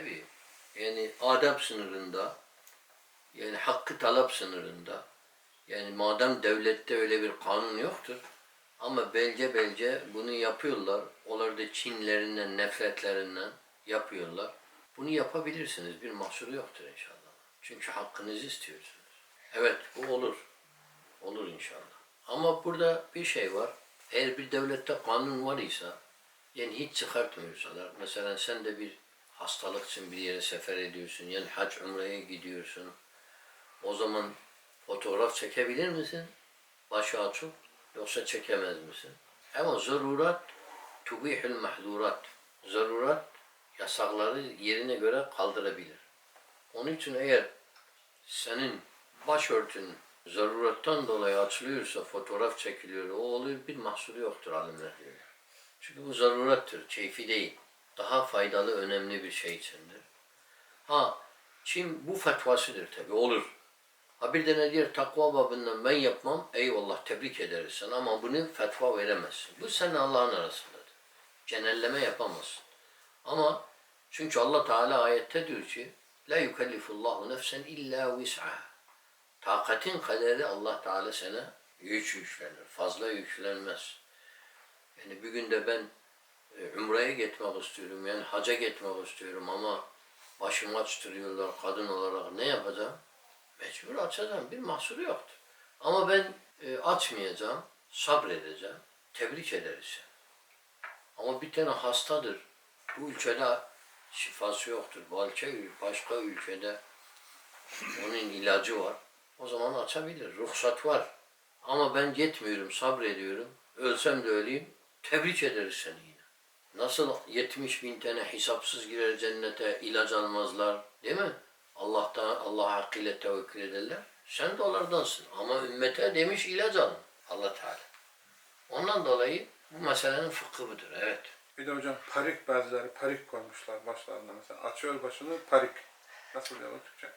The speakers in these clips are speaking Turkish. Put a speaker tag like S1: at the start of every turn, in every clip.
S1: Tabii. Yani adab sınırında, yani hakkı talep sınırında, yani madem devlette öyle bir kanun yoktur, ama belce belce bunu yapıyorlar. Onlar da Çinlerinden, nefretlerinden yapıyorlar. Bunu yapabilirsiniz. Bir mahsuru yoktur inşallah. Çünkü hakkınızı istiyorsunuz. Evet bu olur. Olur inşallah. Ama burada bir şey var. Eğer bir devlette kanun var ise yani hiç çıkartmıyorsalar. Mesela sen de bir hastalık için bir yere sefer ediyorsun. Yani hac umreye gidiyorsun. O zaman fotoğraf çekebilir misin? Başı açık. Yoksa çekemez misin? Ama zarurat tubihül mahdurat. Zarurat yasakları yerine göre kaldırabilir. Onun için eğer senin başörtün zarurattan dolayı açılıyorsa, fotoğraf çekiliyor, o oluyor bir mahsuru yoktur alimler diyor. Çünkü bu zarurattır, keyfi değil. Daha faydalı, önemli bir şey içindir. Ha, Çin bu fetvasıdır tabi, olur. Ha bir de ne diyor, takva babından ben yapmam, eyvallah tebrik ederiz sen ama bunu fetva veremezsin. Bu senin Allah'ın arasındadır. Genelleme yapamazsın. Ama çünkü Allah Teala ayette diyor ki, La yukellifullahu nefsen illa vis'aha. Takatin kaderi Allah Teala sana yük yüklenir. Fazla yüklenmez. Yani bir günde ben Ümre'ye gitmek istiyorum. Yani haca gitmek istiyorum ama başımı açtırıyorlar kadın olarak. Ne yapacağım? Mecbur açacağım. Bir mahsuru yoktur. Ama ben e, açmayacağım. Sabredeceğim. Tebrik ederiz. Ama bir tane hastadır. Bu ülkede şifası yoktur. Başka, başka ülkede onun ilacı var. O zaman açabilir. Ruhsat var. Ama ben yetmiyorum, sabrediyorum. Ölsem de öleyim. Tebrik ederiz seni. Nasıl 70 bin tane hesapsız girer cennete ilaç almazlar. Değil mi? Allah'tan, Allah hakkıyla tevekkül ederler. Sen de onlardansın. Ama ümmete demiş ilaç alın. Allah Teala. Ondan dolayı bu meselenin fıkhı budur. Evet.
S2: Bir de hocam parik bazıları parik koymuşlar başlarında mesela. Açıyor başını parik. Nasıl diyor o Türkçe?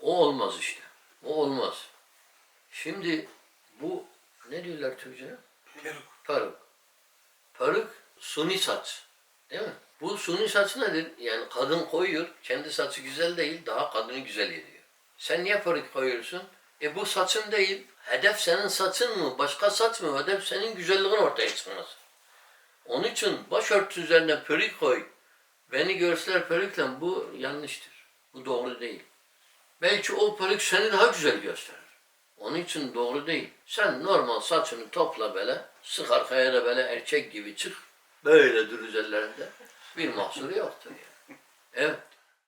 S1: O olmaz işte. O olmaz. Şimdi bu ne diyorlar Türkçe'ye?
S2: Peruk.
S1: Peruk. Peruk suni saç. Değil mi? Bu suni saç nedir? Yani kadın koyuyor, kendi saçı güzel değil, daha kadını güzel ediyor. Sen niye peruk koyuyorsun? E bu saçın değil. Hedef senin saçın mı? Başka saç mı? Hedef senin güzelliğin ortaya çıkması. Onun için başörtüsü üzerine peruk koy. Beni görseler perukle bu yanlıştır. Bu doğru değil. Belki o peruk seni daha güzel gösterir. Onun için doğru değil. Sen normal saçını topla böyle, sık arkaya da böyle erkek gibi çık. Böyle dur üzerlerinde. Bir mahsuru yoktur yani. Evet.